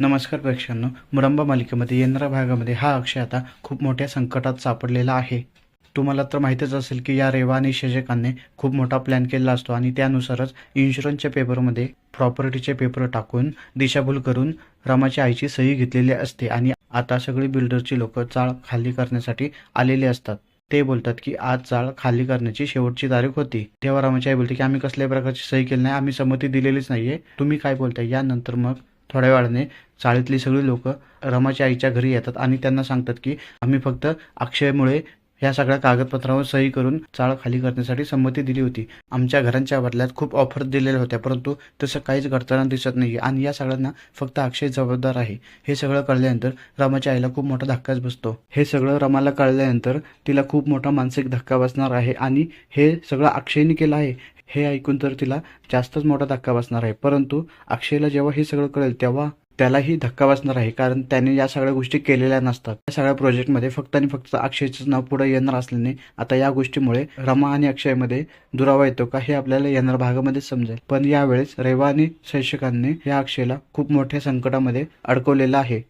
नमस्कार प्रेक्षकांनो मुरंबा मालिकेमध्ये येणाऱ्या भागामध्ये हा अक्षय आता खूप मोठ्या संकटात सापडलेला आहे. तुम्हाला तर माहितीच असेल की या रेवा आणि शजकांनी खूप मोठा प्लॅन केलेला असतो आणि त्यानुसारच इन्शुरन्सच्या पेपरमध्ये प्रॉपर्टीचे पेपर टाकून दिशाभूल करून रमाच्या आईची सही घेतलेली असते आणि आता सगळी बिल्डरची लोक चाळ खाली करण्यासाठी आलेले असतात. ते बोलतात की आज चाळ खाली करण्याची शेवटची तारीख होती. तेव्हा रमाची आई बोलते की आम्ही कसल्याही प्रकारची सही केली नाही आम्ही संमती दिलेलीच नाहीये. तुम्ही काय बोलताय? यानंतर मग थोड्या वेळाने चाळीतली सगळी लोक रमाच्या आईच्या घरी येतात आणि त्यांना सांगतात की आम्ही फक्त अक्षयमुळे या सगळ्या कागदपत्रावर सही करून चाळ खाली करण्यासाठी संमती दिली होती. आमच्या घरांच्या बदल्यात खूप ऑफर दिलेल्या होत्या परंतु तसं काहीच घडताना दिसत नाही आणि या सगळ्यांना फक्त अक्षय जबाबदार आहे. हे सगळं कळल्यानंतर रमाच्या आईला खूप मोठा धक्काच बसतो. हे सगळं रमाला कळल्यानंतर तिला खूप मोठा मानसिक धक्का बसणार आहे आणि हे सगळं अक्षयने केलं आहे. हे ऐकून तर तिला जास्तच मोठा धक्का बसणार आहे. परंतु अक्षयला जेव्हा हे सगळं कळेल तेव्हा त्यालाही धक्का बसणार आहे कारण त्याने या सगळ्या गोष्टी केलेल्या नसतात. या सगळ्या प्रोजेक्टमध्ये फक्त आणि फक्त अक्षयचं नाव पुढे येणार असल्याने आता या गोष्टीमुळे रमा आणि अक्षयमध्ये दुरावा येतो का हे आपल्याला येणार भागामध्ये समजेल. पण यावेळेस रेवा आणि शैक्षकांनी या अक्षयला खूप मोठ्या संकटामध्ये अडकवलेलं आहे.